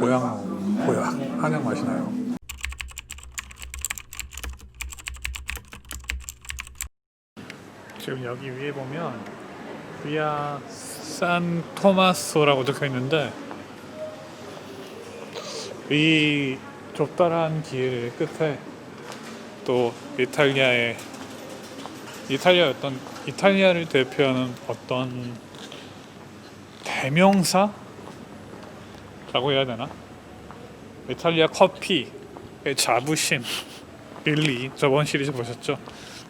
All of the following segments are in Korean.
고향 고향 한약 맛이 나요. 지금 여기 위에 보면 위아 산 토마소라고 적혀 있는데 이 좁다란 길 끝에 또 이탈리아의 이탈리아 어떤 이탈리아를 대표하는 어떤 대명사 라고 해야 되나? 이탈리아 커피의 자부심 일리 저번 시리즈 보셨죠?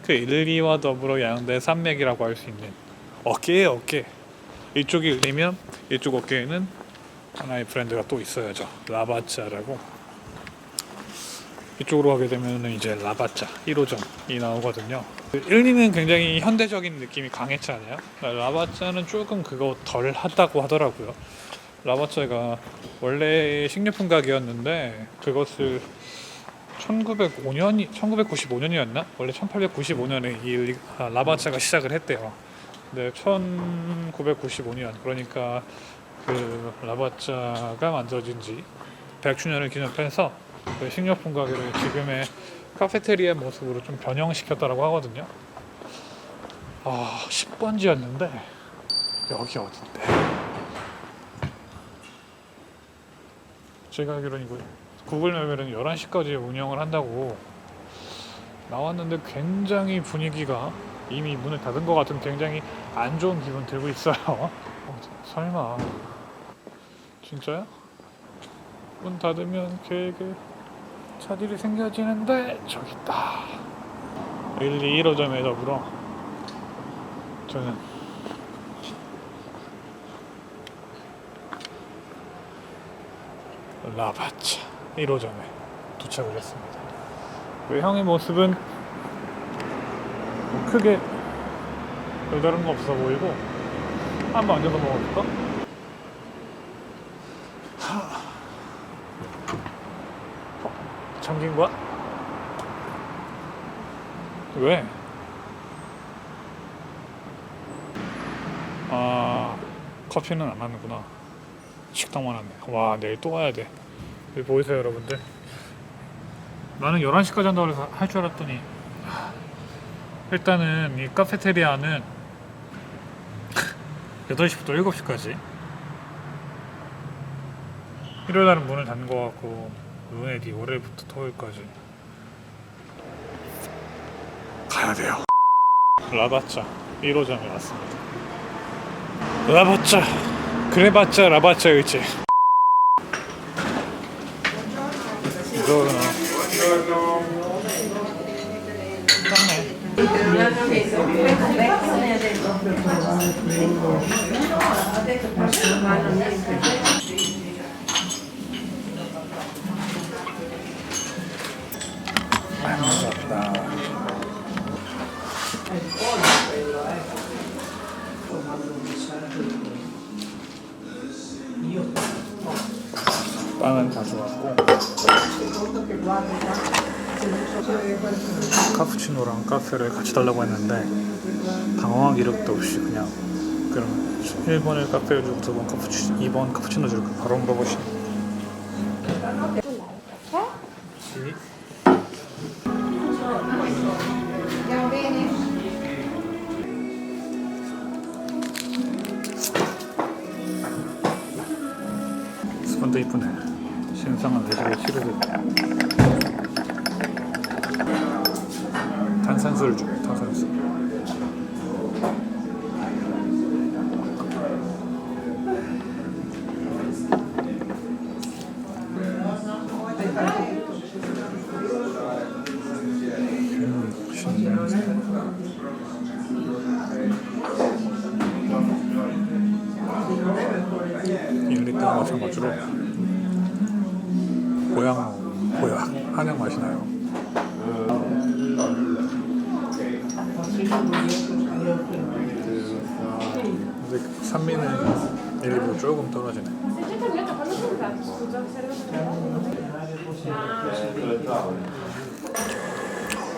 그 일리와 더불어 양대 산맥이라고 할 수 있는 어깨에 어깨. 이쪽이 일리면 이쪽 어깨에는 하나의 브랜드가 또 있어야죠. 라바짜라고. 이쪽으로 가게 되면 이제 라바짜 1호점이 나오거든요. 1리는 굉장히 현대적인 느낌이 강했잖아요? 라바짜는 조금 그거 덜 하다고 하더라고요 라바짜가 원래 식료품 가게였는데 그것을 1905년이 1995년이었나? 원래 1895년에 이 리- 아, 라바차가 시작을 했대요. 근데 1995년 그러니까 그 라바차가 만들어진 지 100주년을 기념해서 그 식료품 가게를 지금의 카페테리아 모습으로 좀 변형시켰다라고 하거든요. 아 10번지였는데 여기 어딘데? 제가 알기로는 구글 맵에는 11시까지 운영을 한다고 나왔는데 굉장히 분위기가 이미 문을 닫은 것 같은 굉장히 안 좋은 기분 들고 있어요. 어, 설마 진짜야? 문 닫으면 계획에 차질이 생겨지는데 저기 있다. 1, 2, 1호점에 더불어 저는 라바차 1호점에 도착을 했습니다. 외형의 모습은 뭐 크게 별다른 거 없어 보이고 한번 앉아서 먹어볼까? 하. 어, 잠긴 거야? 왜? 아 커피는 안 하는구나. 식당만 하네. 와 내일 또 와야 돼. 여기 보이세요 여러분들? 나는 11시까지 한다고 할 줄 알았더니 하, 일단은 이 카페테리아는 8시부터 7시까지 일요일 날은 문을 닫는 것 같고 루네 뒤 월요일부터 토요일까지 가야 돼요 라바짜 1호점에 왔습니다 라바짜 그래봤자 라바짜일지 이거는. 네 빵은 가져왔고. 카푸치노랑 카페를 같이 달라고 했는데 당황할 이력도 없이 그냥 그럼 1번을 카페를 주고 2번 카푸치 2번 카푸치노 줄까 바로 물어보시네 시 스펀도 이쁘네 신상한 레시피 치르듯 탄산수를 줘 탄산 맛이 나요. 근데 산미는 일리보다 조금 떨어지네.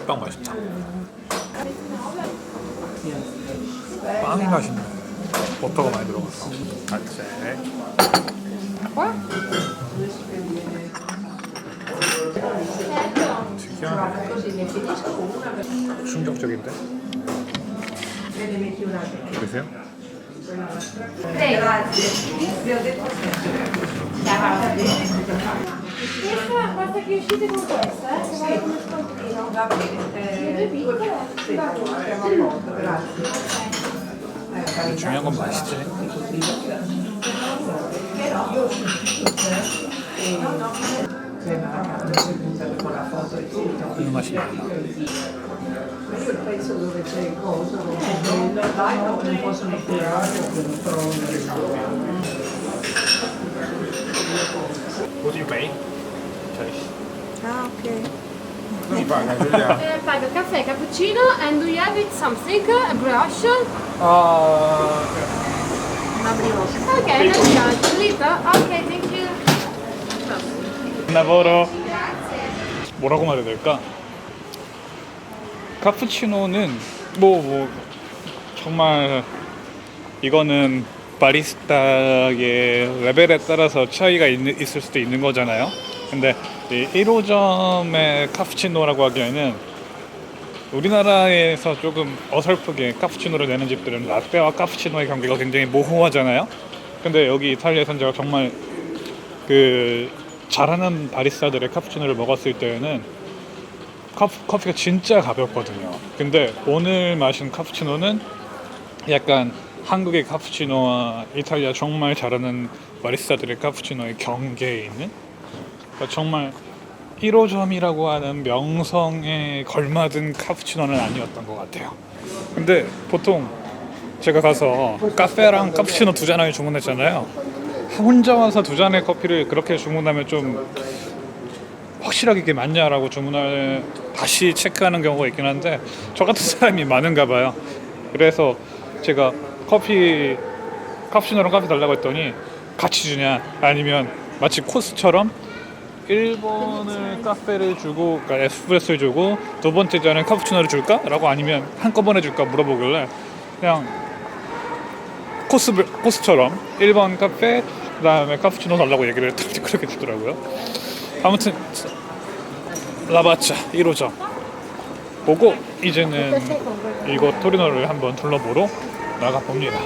빵 맛있다. 빵이 맛있네. 버터가 많이 들어갔어. 알제. 충격적인데? 보세요? Eh? Eh. 중요한 건 맛이지. crema ricevuta con la foto e tutto. In una scena. Io penso dove c'è il coso, dove dai non possono curare con tronco. What do you pay? Ah, ok. Chi paga? eh, paga caffè, cappuccino and do you have it something? A brush? Uh, Una brioche. Ok, no charge. Little? Ok, thank 나보러 뭐라고 말해야 될까? 카푸치노는 뭐, 뭐 정말 이거는 바리스타의 레벨에 따라서 차이가 있, 있을 수도 있는 거잖아요. 근데 이 1호점의 카푸치노라고 하기에는 우리나라에서 조금 어설프게 카푸치노를 내는 집들은 라떼와 카푸치노의 경계가 굉장히 모호하잖아요. 근데 여기 이탈리아에서는 제가 정말 그 잘하는 바리스타들의 카푸치노를 먹었을 때에는 커피, 커피 가 진짜 가볍거든요. 근데 오늘 마신 카푸치노는 약간 한국의 카푸치노와 이탈리아 정말 잘하는 바리스타들의 카푸치노의 경계에 있는 그러니까 정말 1호점이라고 하는 명성에 걸맞은 카푸치노는 아니었던 것 같아요. 근데 보통 제가 가서 카페랑 카푸치노 두 잔을 주문했잖아요. 혼자 와서 두 잔의 커피를 그렇게 주문하면 좀 확실하게 이게 맞냐라고 주문을 다시 체크하는 경우가 있긴 한데 저 같은 사람이 많은가 봐요. 그래서 제가 커피 카푸치노랑 커피 달라고 했더니 같이 주냐 아니면 마치 코스처럼 1번을 카페를 주고 그러니까 에스프레소를 주고 두 번째 잔은 카푸치노를 줄까? 라고 아니면 한꺼번에 줄까 물어보길래 그냥 코스 코스처럼 1번 카페 그 다음에 카푸치노 달라고 얘기를 했더니 그렇게 주더라고요. 아무튼 라바차 1호점 보고 이제는 이곳 토리노를 한번 둘러보러 나가 봅니다.